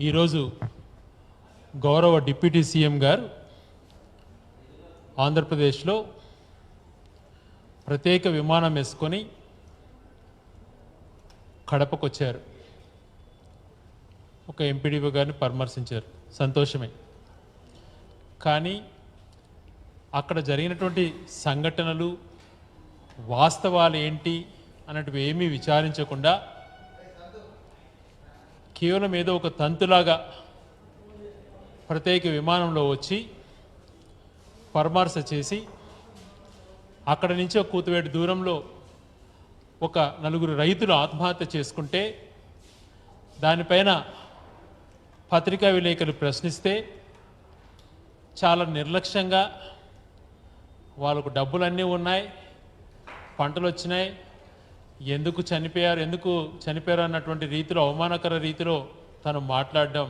ఈరోజు గౌరవ deputy CM గారు ఆంధ్రప్రదేశ్లో ప్రత్యేక విమానం వేసుకొని కడపకు వచ్చారు ఒక ఎంపీడీఓ గారిని పరామర్శించారు. సంతోషమే. కానీ అక్కడ జరిగినటువంటి సంఘటనలు వాస్తవాలు ఏంటి అన్నటివి ఏమీ విచారించకుండా కేవలం ఏదో ఒక తంతులాగా ప్రత్యేక విమానంలో వచ్చి పరమార్శ చేసి అక్కడ నుంచి ఒక కూతువేటి దూరంలో ఒక నలుగురు రైతులు ఆత్మహత్య చేసుకుంటే దానిపైన పత్రికా విలేకరులు ప్రశ్నిస్తే చాలా నిర్లక్ష్యంగా వాళ్ళకు డబ్బులన్నీ ఉన్నాయి పంటలు వచ్చినాయి ఎందుకు చనిపోయారు ఎందుకు చనిపోయారు అన్నటువంటి రీతిలో అవమానకర రీతిలో తను మాట్లాడడం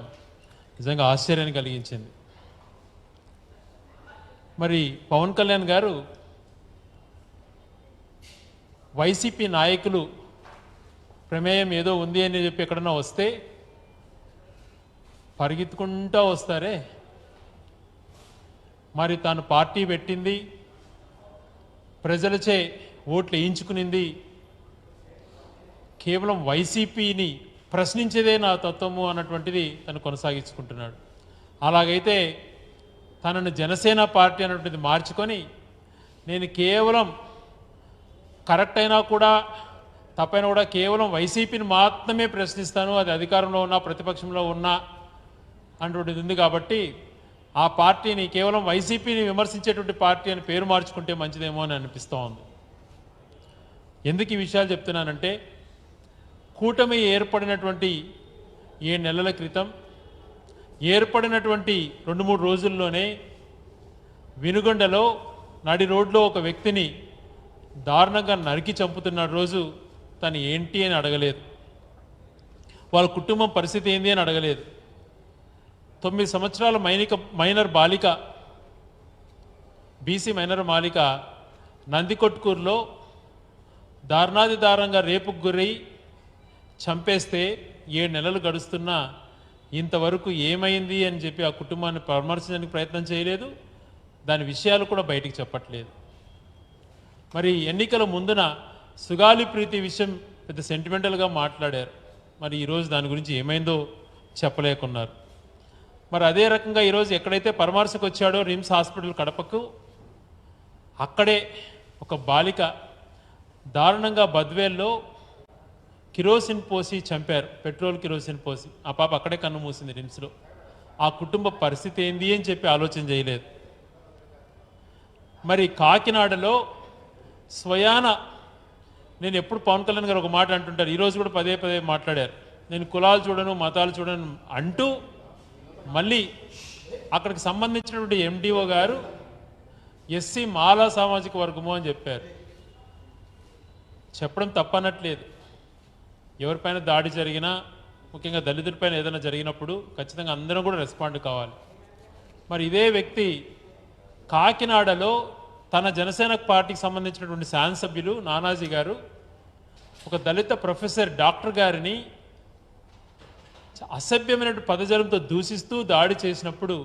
నిజంగా ఆశ్చర్యాన్ని కలిగించింది. మరి పవన్ కళ్యాణ్ గారు వైసీపీ నాయకులు ప్రమేయం ఏదో ఉంది అని చెప్పి ఎక్కడన్నా వస్తే పరిగెత్తుకుంటూ వస్తారే? మరి తాను పార్టీ పెట్టింది ప్రజలచే ఓట్లు వేయించుకునింది కేవలం వైసీపీని ప్రశ్నించేదే నా తత్వము అన్నటువంటిది తను కొనసాగించుకుంటున్నాడు. అలాగైతే తనను జనసేన పార్టీ అన్నటువంటిది మార్చుకొని నేను కేవలం కరెక్ట్ అయినా కూడా తప్పైనా కూడా కేవలం వైసీపీని మాత్రమే ప్రశ్నిస్తాను అది అధికారంలో ఉన్నా ప్రతిపక్షంలో ఉన్నా అన్నటువంటిది ఉంది కాబట్టి ఆ పార్టీని కేవలం వైసీపీని విమర్శించేటువంటి పార్టీ అని పేరు మార్చుకుంటే మంచిదేమో అని అనిపిస్తూ ఉంది. ఎందుకు ఈ విషయాలు చెప్తున్నానంటే కూటమి ఏర్పడినటువంటి ఏ నెలల క్రితం ఏర్పడినటువంటి రెండు మూడు రోజుల్లోనే వినుగొండలో నడి రోడ్లో ఒక వ్యక్తిని దారుణంగా నరికి చంపుతున్న రోజు తను ఏంటి అని అడగలేదు. వాళ్ళ కుటుంబం పరిస్థితి ఏంది అని అడగలేదు. తొమ్మిది సంవత్సరాల మైనిక మైనర్ బాలిక బీసీ మైనర్ బాలిక నందికొట్కూరులో దారుణాది దారుణంగా రేపుకు గురై చంపేస్తే ఏడు నెలలు గడుస్తున్నా ఇంతవరకు ఏమైంది అని చెప్పి ఆ కుటుంబాన్ని పరామర్శించడానికి ప్రయత్నం చేయలేదు. దాని విషయాలు కూడా బయటికి చెప్పట్లేదు. మరి ఎన్నికల ముందున సుగాలి ప్రీతి విషయం పెద్ద సెంటిమెంటల్గా మాట్లాడారు. మరి ఈరోజు దాని గురించి ఏమైందో చెప్పలేకున్నారు. మరి అదే రకంగా ఈరోజు ఎక్కడైతే పరామర్శకు వచ్చాడో రిమ్స్ హాస్పిటల్ కడపకు అక్కడే ఒక బాలిక దారుణంగా బద్వేల్లో కిరోసిన్ పోసి చంపారు పెట్రోల్ కిరోసిన్ పోసి. ఆ పాప అక్కడే కన్ను మూసింది రిమ్స్లో. ఆ కుటుంబ పరిస్థితి ఏంది అని చెప్పి ఆలోచన చేయలేదు. మరి కాకినాడలో స్వయాన నేను ఎప్పుడు పవన్ కళ్యాణ్ గారు ఒక మాట అంటుంటారు ఈరోజు కూడా పదే పదే మాట్లాడారు. నేను కులాలు చూడను మతాలు చూడను అంటూ మళ్ళీ అక్కడికి సంబంధించినటువంటి ఎండిఓ గారు ఎస్సీ మాలా సామాజిక వర్గము అని చెప్పారు. చెప్పడం తప్పనట్లేదు. ఎవరిపైన దాడి జరిగినా ముఖ్యంగా దళితుడిపైన ఏదైనా జరిగినప్పుడు ఖచ్చితంగా అందరం కూడా రెస్పాండ్ కావాలి. మరి ఇదే వ్యక్తి కాకినాడలో తన జనసేన పార్టీకి సంబంధించినటువంటి శాసనసభ్యులు నానాజీ గారు ఒక దళిత ప్రొఫెసర్ డాక్టర్ గారిని అసభ్యమైన పదజలంతో దూషిస్తూ దాడి చేసినప్పుడు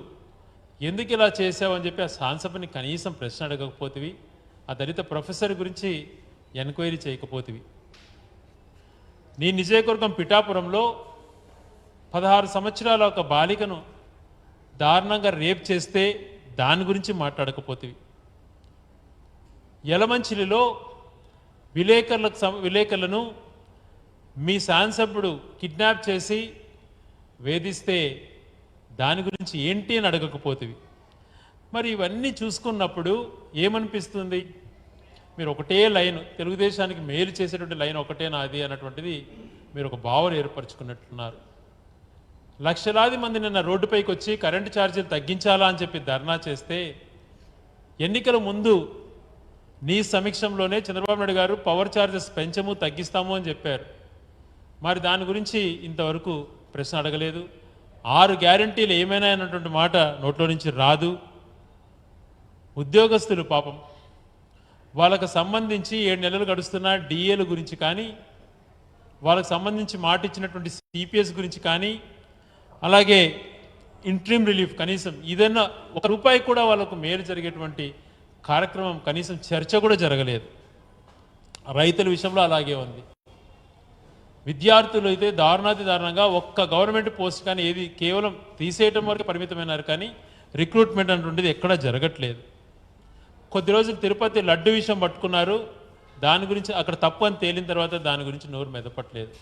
ఎందుకు ఇలా చేసావని చెప్పి ఆ శాసనసభని కనీసం ప్రశ్న అడగకపోతేవి ఆ దళిత ప్రొఫెసర్ గురించి ఎంక్వైరీ చేయకపోతేవి. నీ నిజయకుర్గం పిఠాపురంలో పదహారు సంవత్సరాల ఒక బాలికను దారుణంగా రేప్ చేస్తే దాని గురించి మాట్లాడకపోతే యలమంచిలిలో విలేకరులకు సం- విలేకరులను మీ శాసనసభ్యుడు కిడ్నాప్ చేసి వేధిస్తే దాని గురించి ఏంటి అని అడగకపోతే మరి ఇవన్నీ చూసుకున్నప్పుడు ఏమనిపిస్తుంది? మీరు ఒకటే లైన్ తెలుగుదేశానికి మేలు చేసేటువంటి లైన్ ఒకటే నాది అన్నటువంటిది మీరు ఒక భావన ఏర్పరచుకున్నట్లున్నారు లక్షలాది మంది నిన్న రోడ్డుపైకి వచ్చి కరెంటు ఛార్జీలు తగ్గించాలా అని చెప్పి ధర్నా చేస్తే ఎన్నికల ముందు నీ సమీక్షంలోనే చంద్రబాబు నాయుడు గారు పవర్ ఛార్జెస్ పెంచము తగ్గిస్తాము అని చెప్పారు. మరి దాని గురించి ఇంతవరకు ప్రశ్న అడగలేదు. ఆరు గ్యారంటీలు ఏమైనా అన్నటువంటి మాట నోట్లో నుంచి రాదు. ఉద్యోగస్తులు పాపం వాళ్ళకు సంబంధించి ఏడు నెలలు గడుస్తున్న డిఏల గురించి కానీ వాళ్ళకు సంబంధించి మాట ఇచ్చినటువంటి సిపిఎస్ గురించి కానీ అలాగే ఇంట్రీమ్ రిలీఫ్ కనీసం ఏదైనా ఒక రూపాయి కూడా వాళ్ళకు మేలు జరిగేటువంటి కార్యక్రమం కనీసం చర్చ కూడా జరగలేదు. రైతుల విషయంలో అలాగే ఉంది. విద్యార్థులు అయితే దారుణాతి దారుణంగా ఒక్క గవర్నమెంట్ పోస్ట్ కానీ ఏది కేవలం తీసేయటం వరకు పరిమితమైనారు కానీ రిక్రూట్మెంట్ అంటుండేది ఎక్కడా జరగట్లేదు. కొద్ది రోజులు తిరుపతి లడ్డు విషయం పట్టుకున్నారు. దాని గురించి అక్కడ తప్పు అని తేలిన తర్వాత దాని గురించి నోరు మెదపట్లేదు.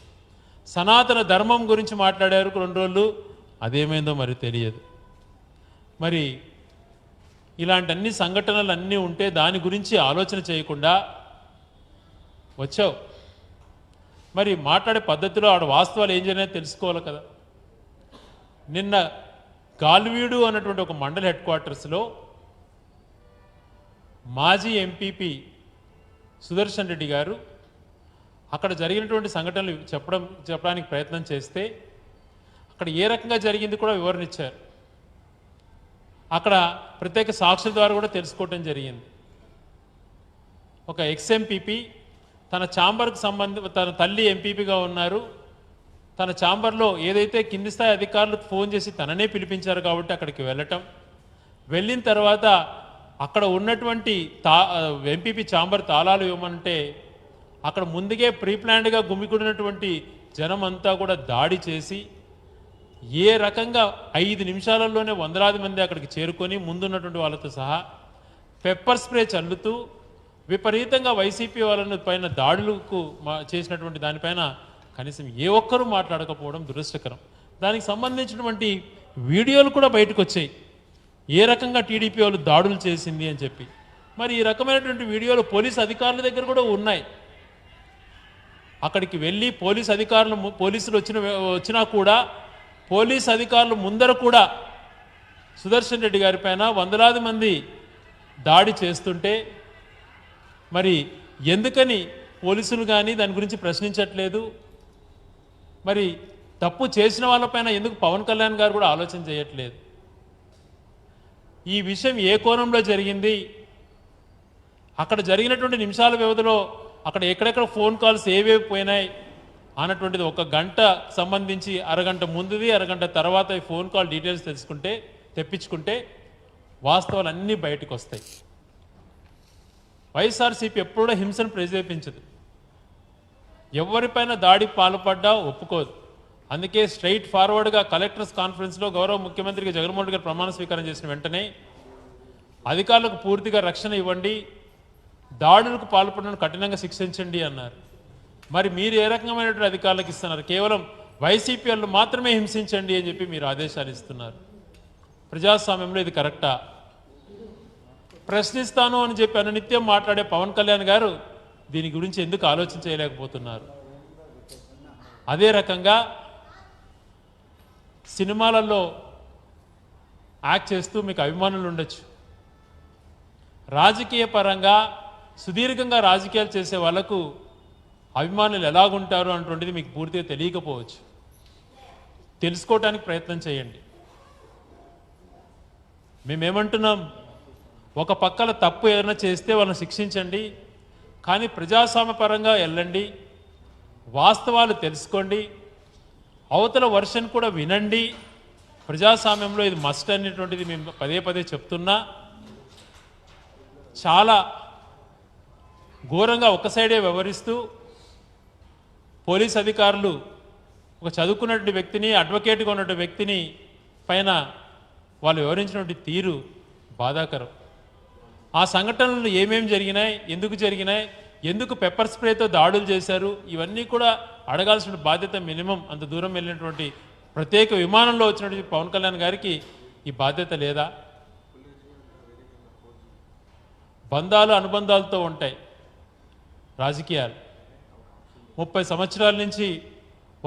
సనాతన ధర్మం గురించి మాట్లాడారు రెండు రోజులు. అదేమైందో మరి తెలియదు. మరి ఇలాంటి అన్ని సంఘటనలు అన్నీ ఉంటే దాని గురించి ఆలోచన చేయకుండా వచ్చావు. మరి మాట్లాడే పద్ధతిలో ఆడ వాస్తవాలు ఏం జరిగినా తెలుసుకోవాలి కదా. నిన్న గాల్వీడు అన్నటువంటి ఒక మండల హెడ్ క్వార్టర్స్లో మాజీ ఎంపీపీ సుదర్శన్ రెడ్డి గారు అక్కడ జరిగినటువంటి సంఘటనలు చెప్పడం చెప్పడానికి ప్రయత్నం చేస్తే అక్కడ ఏ రకంగా జరిగింది కూడా వివరణ ఇచ్చారు. అక్కడ ప్రత్యేక సాక్షుల ద్వారా కూడా తెలుసుకోవటం జరిగింది. ఒక ఎక్స్ఎంపీపీ తన ఛాంబర్కు సంబంధ తన తల్లి ఎంపీపీగా ఉన్నారు. తన ఛాంబర్లో ఏదైతే కింది స్థాయి అధికారులు ఫోన్ చేసి తననే పిలిపించారు కాబట్టి అక్కడికి వెళ్ళటం. వెళ్ళిన తర్వాత అక్కడ ఉన్నటువంటి తా ఎంపీపీ ఛాంబర్ తాళాలు ఇవ్వమంటే అక్కడ ముందుగే ప్రీప్లాన్డ్గా గుమికూడినటువంటి జనం అంతా కూడా దాడి చేసి ఏ రకంగా ఐదు నిమిషాలలోనే వందలాది మంది అక్కడికి చేరుకొని ముందున్నటువంటి వాళ్ళతో సహా పెప్పర్ స్ప్రే చల్లుతూ విపరీతంగా వైసీపీ వాళ్ళను పైన దాడులకు మా- చేసినటువంటి దానిపైన కనీసం ఏ ఒక్కరూ మాట్లాడకపోవడం దురదృష్టకరం. దానికి సంబంధించినటువంటి వీడియోలు కూడా బయటకు వచ్చాయి. ఏ రకంగా టీడీపీ వాళ్ళు దాడులు చేసింది అని చెప్పి. మరి ఈ రకమైనటువంటి వీడియోలు పోలీస్ అధికారుల దగ్గర కూడా ఉన్నాయి. అక్కడికి వెళ్ళి పోలీస్ అధికారులు పోలీసులు వచ్చిన వచ్చినా కూడా పోలీస్ అధికారులు ముందర కూడా సుదర్శన్ రెడ్డి గారి పైన వందలాది మంది దాడి చేస్తుంటే మరి ఎందుకని పోలీసులు కానీ దాని గురించి ప్రశ్నించట్లేదు? మరి తప్పు చేసిన వాళ్ళపైన ఎందుకు పవన్ కళ్యాణ్ గారు కూడా ఆలోచన చేయట్లేదు? ఈ విషయం ఏ కోణంలో జరిగింది? అక్కడ జరిగినటువంటి నిమిషాల వ్యవధిలో అక్కడ ఎక్కడెక్కడ ఫోన్ కాల్స్ ఏవేవి పోయినాయి అన్నటువంటిది ఒక గంట సంబంధించి అరగంట ముందుది అరగంట తర్వాత ఫోన్ కాల్ డీటెయిల్స్ తెలుసుకుంటే తెప్పించుకుంటే వాస్తవాలు అన్నీ బయటకు వస్తాయి వైఎస్ఆర్సీపీ ఎప్పుడూ హింసను ప్రేరేపించదు ఎవరిపైన దాడి పాల్పడ్డా ఒప్పుకోదు. అందుకే స్ట్రైట్ ఫార్వర్డ్గా కలెక్టర్స్ కాన్ఫరెన్స్లో గౌరవ ముఖ్యమంత్రికి జగన్మోహన్ రెడ్డి గారు ప్రమాణ స్వీకారం చేసిన వెంటనే అధికారులకు పూర్తిగా రక్షణ ఇవ్వండి దాడులకు పాల్పడిన కఠినంగా శిక్షించండి అన్నారు. మరి మీరు ఏ రకమైనటువంటి అధికారులకు ఇస్తున్నారు? కేవలం వైసీపీ వాళ్ళు మాత్రమే హింసించండి అని చెప్పి మీరు ఆదేశాలు ఇస్తున్నారు. ప్రజాస్వామ్యంలో ఇది కరెక్టా? ప్రశ్నిస్తాను అని చెప్పి అనునిత్యం మాట్లాడే పవన్ కళ్యాణ్ గారు దీని గురించి ఎందుకు ఆలోచన చేయలేకపోతున్నారు? అదే రకంగా సినిమాలలో యాక్ట్ చేస్తూ మీకు అభిమానులు ఉండొచ్చు. రాజకీయ పరంగా సుదీర్ఘంగా రాజకీయాలు చేసే వాళ్ళకు అభిమానులు ఎలాగుంటారు అటువంటిది మీకు పూర్తిగా తెలియకపోవచ్చు. తెలుసుకోవటానికి ప్రయత్నం చేయండి. మేమేమంటున్నాం? ఒక పక్కల తప్పు ఏదైనా చేస్తే వాళ్ళని శిక్షించండి కానీ ప్రజాస్వామ్యపరంగా వెళ్ళండి వాస్తవాలు తెలుసుకోండి అవతల వర్షన్ కూడా వినండి. ప్రజాస్వామ్యంలో ఇది మస్ట్ అనేటువంటిది మేము పదే పదే చెప్తున్నా. చాలా ఘోరంగా ఒక సైడే వ్యవహరిస్తూ పోలీస్ అధికారులు ఒక చదువుకున్నటువంటి వ్యక్తిని అడ్వకేట్గా ఉన్నటువంటి వ్యక్తిని పైన వాళ్ళు వివరించినటువంటి తీరు బాధాకరం. ఆ సంఘటనలు ఏమేమి జరిగినాయి ఎందుకు జరిగినాయి ఎందుకు పెప్పర్ స్ప్రేతో దాడులు చేశారు ఇవన్నీ కూడా అడగాల్సిన బాధ్యత మినిమం అంత దూరం వెళ్ళినటువంటి ప్రత్యేక విమానంలో వచ్చినటువంటి పవన్ కళ్యాణ్ గారికి ఈ బాధ్యత లేదా? బంధాలు అనుబంధాలతో ఉంటాయి రాజకీయాలు. ముప్పై సంవత్సరాల నుంచి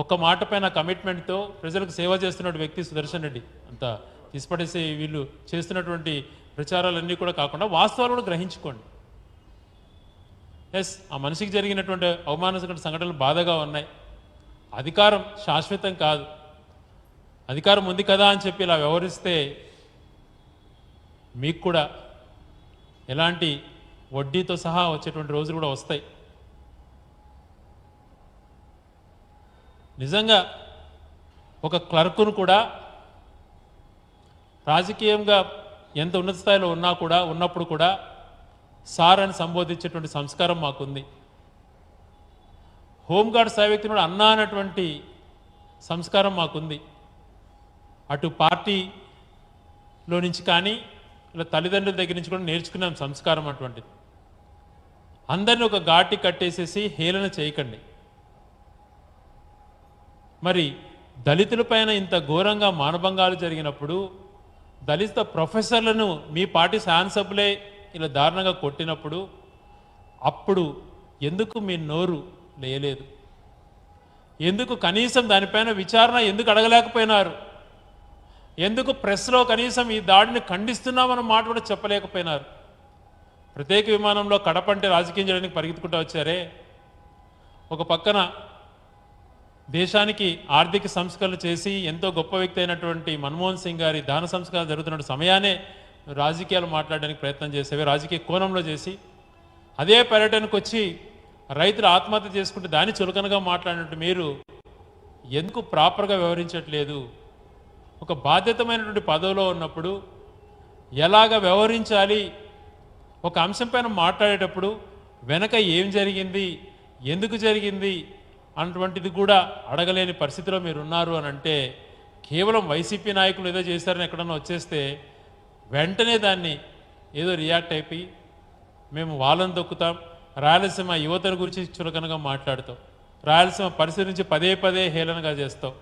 ఒక్క మాట పైన కమిట్మెంట్తో ప్రజలకు సేవ చేస్తున్న వ్యక్తి సుదర్శన్ రెడ్డి. అంత తీసిపడేసి వీళ్ళు చేస్తున్నటువంటి ప్రచారాలన్నీ కూడా కాకుండా వాస్తవాలు కూడా గ్రహించుకోండి. ఎస్ ఆ మనిషికి జరిగినటువంటి అవమానకర సంఘటనలు బాధగా ఉన్నాయి. అధికారం శాశ్వతం కాదు. అధికారం ఉంది కదా అని చెప్పి ఇలా వ్యవహరిస్తే మీకు కూడా ఎలాంటి వడ్డీతో సహా వచ్చేటువంటి రోజులు కూడా వస్తాయి. నిజంగా ఒక క్లర్కును కూడా రాజకీయంగా ఎంత ఉన్నత స్థాయిలో ఉన్నా కూడా ఉన్నప్పుడు కూడా సార్ అని సంబోధించేటువంటి సంస్కారం మాకుంది. హోంగార్డ్ సాయవ్యక్తినుడు కూడా అన్నా అన్నటువంటి సంస్కారం మాకుంది. అటు పార్టీలో నుంచి కానీ ఇలా తల్లిదండ్రుల దగ్గర నుంచి కూడా నేర్చుకున్నాం సంస్కారం అటువంటిది. అందరిని ఒక ఘాటి కట్టేసేసి హేళన చేయకండి. మరి దళితులపైన ఇంత ఘోరంగా మానభంగాలు జరిగినప్పుడు దళిత ప్రొఫెసర్లను మీ పార్టీ శాసనసభలే ఇలా దారుణంగా కొట్టినప్పుడు అప్పుడు ఎందుకు మీ నోరు లేయలేదు? ఎందుకు కనీసం దానిపైన విచారణ ఎందుకు అడగలేకపోయినారు? ఎందుకు ప్రెస్లో కనీసం ఈ దాడిని ఖండిస్తున్నామన్న మాట కూడా చెప్పలేకపోయినారు? ప్రత్యేక విమానంలో కడప అంటే రాజకీయం చేయడానికి పరిగెత్తుకుంటూ వచ్చారే? ఒక పక్కన దేశానికి ఆర్థిక సంస్కరణలు చేసి ఎంతో గొప్ప వ్యక్తి అయినటువంటి మన్మోహన్ సింగ్ గారి దాన సంస్కరణ జరుగుతున్న సమయానే రాజకీయాలు మాట్లాడడానికి ప్రయత్నం చేసేవి రాజకీయ కోణంలో చేసి అదే పర్యటనకు వచ్చి రైతులు ఆత్మహత్య చేసుకుంటే దాన్ని చులకనగా మాట్లాడినట్టు మీరు ఎందుకు ప్రాపర్గా వ్యవహరించట్లేదు? ఒక బాధ్యతమైనటువంటి పదవిలో ఉన్నప్పుడు ఎలాగ వ్యవహరించాలి? ఒక అంశం పైన మాట్లాడేటప్పుడు వెనక ఏం జరిగింది? ఎందుకు జరిగింది? అన్నటువంటిది కూడా అడగలేని పరిస్థితిలో మీరు ఉన్నారు అని అంటే కేవలం వైసీపీ నాయకులు ఏదో చేశారని ఎక్కడన్నా వచ్చేస్తే వెంటనే దాన్ని ఏదో రియాక్ట్ అయిపోయి మేము వాళ్ళని దొక్కుతాం. రాయలసీమ యువతను గురించి చులకనగా మాట్లాడుతాం. రాయలసీమ పరిస్థితి నుంచి పదే పదే హేళనగా చేస్తాం.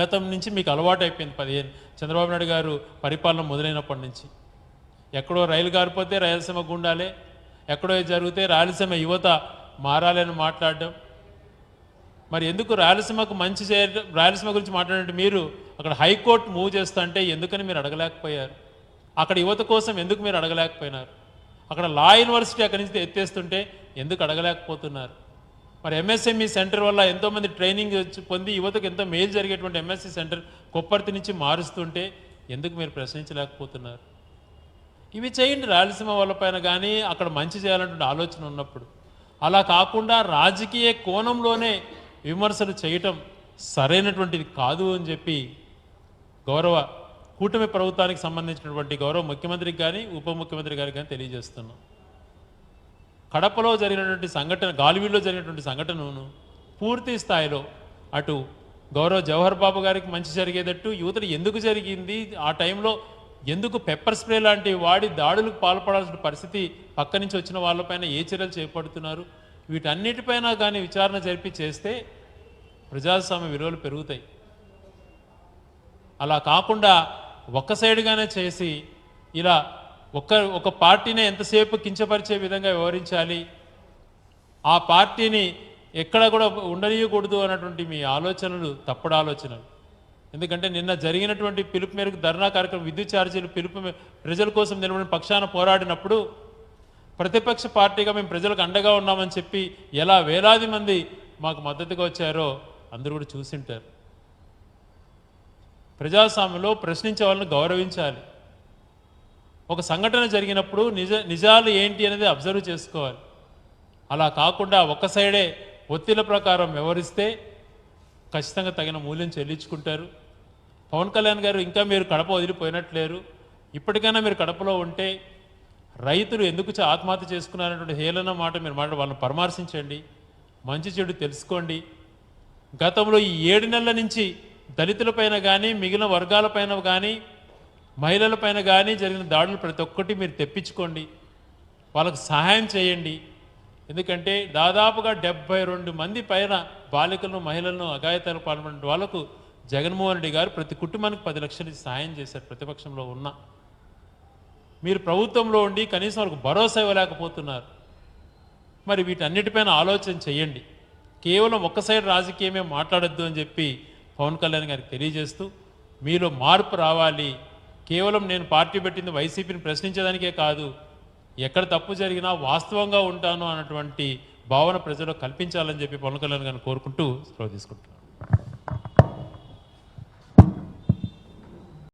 గతం నుంచి మీకు అలవాటు అయిపోయింది పదిహేను. చంద్రబాబు నాయుడు గారు పరిపాలన మొదలైనప్పటి నుంచి. ఎక్కడో రైలు గారిపోతే రాయలసీమ గుండాలే ఎక్కడో జరిగితే రాయలసీమ యువత మారాలని మాట్లాడడం మరి ఎందుకు రాయలసీమకు మంచి చేయడం రాయలసీమ గురించి మాట్లాడినట్టు మీరు అక్కడ హైకోర్టు మూవ్ చేస్తా అంటే ఎందుకని మీరు అడగలేకపోయారు? అక్కడ యువత కోసం ఎందుకు మీరు అడగలేకపోయినారు? అక్కడ లా యూనివర్సిటీ అక్కడి నుంచి ఎత్తేస్తుంటే ఎందుకు అడగలేకపోతున్నారు? మరి ఎంఎస్ఎంఈ సెంటర్ వల్ల ఎంతోమంది ట్రైనింగ్ వచ్చి పొంది యువతకు ఎంతో మేలు జరిగేటువంటి ఎంఎస్సి సెంటర్ కొప్పర్తి నుంచి మారుస్తుంటే ఎందుకు మీరు ప్రశ్నించలేకపోతున్నారు? ఇవి చేయండి రాయలసీమ వాళ్ళపైన కానీ అక్కడ మంచి చేయాలన్నటువంటి ఆలోచన ఉన్నప్పుడు. అలా కాకుండా రాజకీయ కోణంలోనే విమర్శలు చేయటం సరైనటువంటిది కాదు అని చెప్పి గౌరవ కూటమి ప్రభుత్వానికి సంబంధించినటువంటి గౌరవ ముఖ్యమంత్రికి కానీ ఉప ముఖ్యమంత్రి గారికి కానీ తెలియజేస్తున్నాం. కడపలో జరిగినటువంటి సంఘటన గాలివీలో జరిగినటువంటి సంఘటనను పూర్తి స్థాయిలో అటు గౌరవ జవహర్ బాబు గారికి మంచి జరిగేటట్టు యువతలు ఎందుకు జరిగింది ఆ టైంలో ఎందుకు పెప్పర్ స్ప్రే లాంటి వాడి దాడులకు పాల్పడాల్సిన పరిస్థితి పక్క నుంచి వచ్చిన వాళ్ళపైన ఏ చర్యలు చేపడుతున్నారు వీటన్నిటిపైన కానీ విచారణ జరిపి చేస్తే ప్రజాస్వామ్య విలువలు పెరుగుతాయి. అలా కాకుండా ఒక్క సైడ్గానే చేసి ఇలా ఒక్క ఒక పార్టీనే ఎంతసేపు కించపరిచే విధంగా వ్యవహరించాలి ఆ పార్టీని ఎక్కడ కూడా ఉండనీయకూడదు అన్నటువంటి మీ ఆలోచనలు తప్పుడు ఆలోచనలు. ఎందుకంటే నిన్న జరిగినటువంటి పిలుపు మేరకు ధర్నా కార్యక్రమం విద్యుత్ ఛార్జీలు పిలుపు ప్రజల కోసం నిలబడిన పక్షాన పోరాడినప్పుడు ప్రతిపక్ష పార్టీగా మేము ప్రజలకు అండగా ఉన్నామని చెప్పి ఎలా వేలాది మంది మాకు మద్దతుగా వచ్చారో అందరూ కూడా చూసింటారు. ప్రజాస్వామ్యంలో ప్రశ్నించే వాళ్ళని గౌరవించాలి. ఒక సంఘటన జరిగినప్పుడు నిజ నిజాలు ఏంటి అనేది అబ్జర్వ్ చేసుకోవాలి. అలా కాకుండా ఒక సైడే ఒత్తిళ్ళ ప్రకారం వ్యవహరిస్తే ఖచ్చితంగా తగిన మూల్యం చెల్లించుకుంటారు. పవన్ కళ్యాణ్ గారు ఇంకా మీరు కడప వదిలిపోయినట్లేరు. ఇప్పటికైనా మీరు కడపలో ఉంటే రైతులు ఎందుకు ఆత్మహత్య చేసుకున్నారనేటువంటి హేళన మాట మీరు మాట వాళ్ళని పరామర్శించండి. మంచి చెడు తెలుసుకోండి. గతంలో ఈ ఏడు నెలల నుంచి దళితులపైన కానీ మిగిలిన వర్గాలపైన కానీ మహిళలపైన కానీ జరిగిన దాడులు ప్రతి ఒక్కటి మీరు తెప్పించుకోండి. వాళ్ళకు సహాయం చేయండి. ఎందుకంటే దాదాపుగా డెబ్బై రెండు మంది పైన బాలికలను మహిళలను అఘాయితాలకు పాల్పడిన వాళ్ళకు జగన్మోహన్ రెడ్డి గారు ప్రతి కుటుంబానికి పది లక్షలు సాయం సహాయం చేశారు. ప్రతిపక్షంలో ఉన్న మీరు ప్రభుత్వంలో ఉండి కనీసం వాళ్ళకు భరోసా ఇవ్వలేకపోతున్నారు. మరి వీటన్నిటిపైన ఆలోచన చేయండి. కేవలం ఒక్క సైడ్ రాజకీయమే మాట్లాడొద్దు అని చెప్పి పవన్ కళ్యాణ్ గారికి తెలియజేస్తూ మీలో మార్పు రావాలి. కేవలం నేను పార్టీ పెట్టింది వైసీపీని ప్రశ్నించడానికే కాదు ఎక్కడ తప్పు జరిగినా వాస్తవంగా ఉంటాను అన్నటువంటి భావన ప్రజల్లో కల్పించాలని చెప్పి పవన్ కళ్యాణ్ గారిని కోరుకుంటూ సెలవు తీసుకుంటున్నాను.